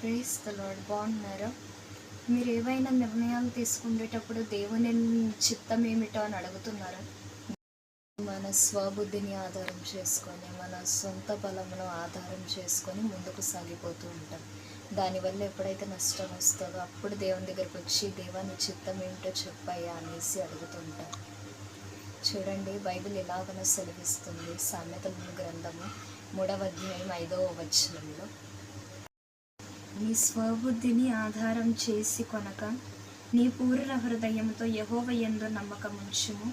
Praise lord బాగున్నారా? మీరు ఏవైనా నిర్ణయాలు తీసుకునేటప్పుడు దేవుని చిత్తం ఏమిటో అని అడుగుతున్నారా? మన స్వబుద్ధిని ఆధారం చేసుకొని మన సొంత బలమును ఆధారం చేసుకొని ముందుకు సాగిపోతూ ఉంటాం. దానివల్ల ఎప్పుడైతే నష్టం వస్తుందో అప్పుడు దేవుని దగ్గరకు వచ్చి దేవాని చిత్తం ఏమిటో చెప్పాయా అనేసి అడుగుతుంటాం. చూడండి బైబిల్ ఎలాగనో సెలవిస్తుంది. సామెతల గ్రంథము మూడవ అధ్యాయం ఐదవ వచనంలో. నీ స్వబుద్ధిని ఆధారం చేసి కొనక నీ పూర్ణ హృదయంతో యహోవ ఎందు నమ్మకముంచుము.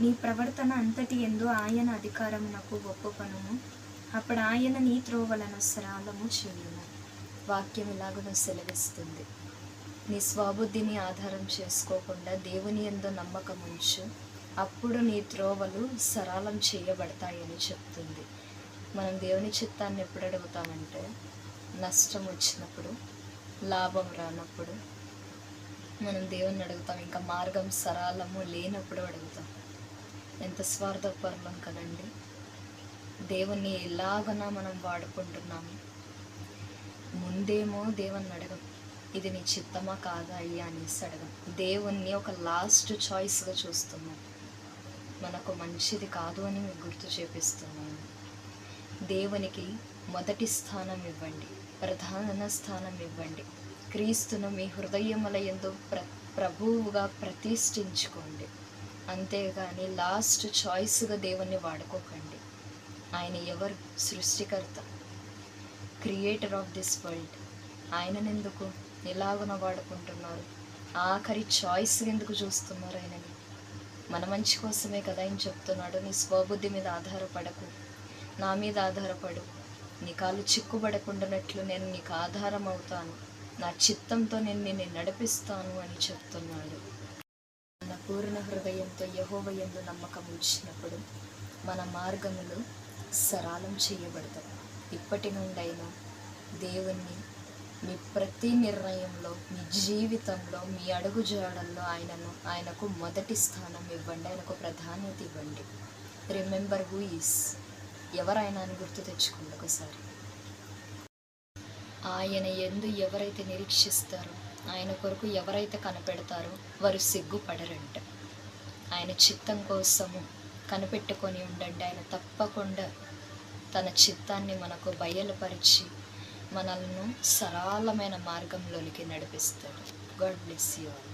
నీ ప్రవర్తన అంతటి ఎందు ఆయన అధికారమునకు ఒప్పుకొనుము. అప్పుడు ఆయన నీ త్రోవలను సరాలము చేయును వాక్యం ఇలాగను సెలవిస్తుంది. నీ స్వబుద్ధిని ఆధారం చేసుకోకుండా దేవుని ఎందు నమ్మకం ఉంచు అప్పుడు నీ త్రోవలు సరళం చేయబడతాయని చెప్తుంది. మనం దేవుని చిత్తాన్ని ఎప్పుడు అడుగుతామంటే నష్టం వచ్చినప్పుడు లాభం రానప్పుడు మనం దేవుణ్ణి అడుగుతాం. ఇంకా మార్గం సరళము లేనప్పుడు అడుగుతాం. ఎంత స్వార్థపరులం కదండి. దేవుణ్ణి ఎలాగనా మనం వాడుకుంటున్నాము. ముందేమో దేవుణ్ణి అడగం. ఇది నీ చిత్తమా కాదా అయ్యా అనేసి అడగం. దేవుణ్ణి ఒక లాస్ట్ చాయిస్గా చూస్తున్నాం. మనకు మంచిది కాదు అని మీకు గుర్తు చేపిస్తున్నాను దేవునికి మొదటి స్థానం ఇవ్వండి ప్రధాన స్థానం ఇవ్వండి. క్రీస్తును మీ హృదయముల ఎందు ప్ర ప్రభువుగా ప్రతిష్ఠించుకోండి. అంతేగాని లాస్ట్ చాయిస్గా దేవుణ్ణి వాడుకోకండి. ఆయన ఎవరు? సృష్టికర్త. క్రియేటర్ ఆఫ్ దిస్ వరల్డ్ ఆయననెందుకు ఎలాగున వాడుకుంటున్నారు? ఆఖరి చాయిస్ ఎందుకు చూస్తున్నారు ఆయనని? మన మంచి కోసమే కదా ఆయన చెప్తున్నాడు. నీ స్వబుద్ధి మీద ఆధారపడకు. నా మీద ఆధారపడు. నీ కాలు చిక్కుబడకుండానట్లు నేను నీకు ఆధారం అవుతాను నా చిత్తంతో నేను నిన్ను నడిపిస్తాను అని చెప్తున్నాడు. మన పూర్ణ హృదయంతో యహోవయంలో నమ్మకం ఉంచినప్పుడు మన మార్గములు సరళం చేయబడతాయి. ఇప్పటి నుండైనా దేవుణ్ణి మీ ప్రతి నిర్ణయంలో మీ జీవితంలో మీ అడుగు జాడల్లో ఆయనను ఆయనకు మొదటి స్థానం ఇవ్వండి. ఆయనకు ప్రాధాన్యత ఇవ్వండి. రిమెంబర్ హూ ఈస్ ఎవరైనా అని గుర్తు తెచ్చుకోండి ఒకసారి. ఆయన ఎందు ఎవరైతే నిరీక్షిస్తారో ఆయన కొరకు ఎవరైతే కనిపెడతారో వారు సిగ్గుపడరంట. ఆయన చిత్తం కోసము కనిపెట్టుకొని ఉండండి. ఆయన తప్పకుండా తన చిత్తాన్ని మనకు బయలుపరిచి మనల్ని సరళమైన మార్గంలోనికి నడిపిస్తాడు. God bless you all.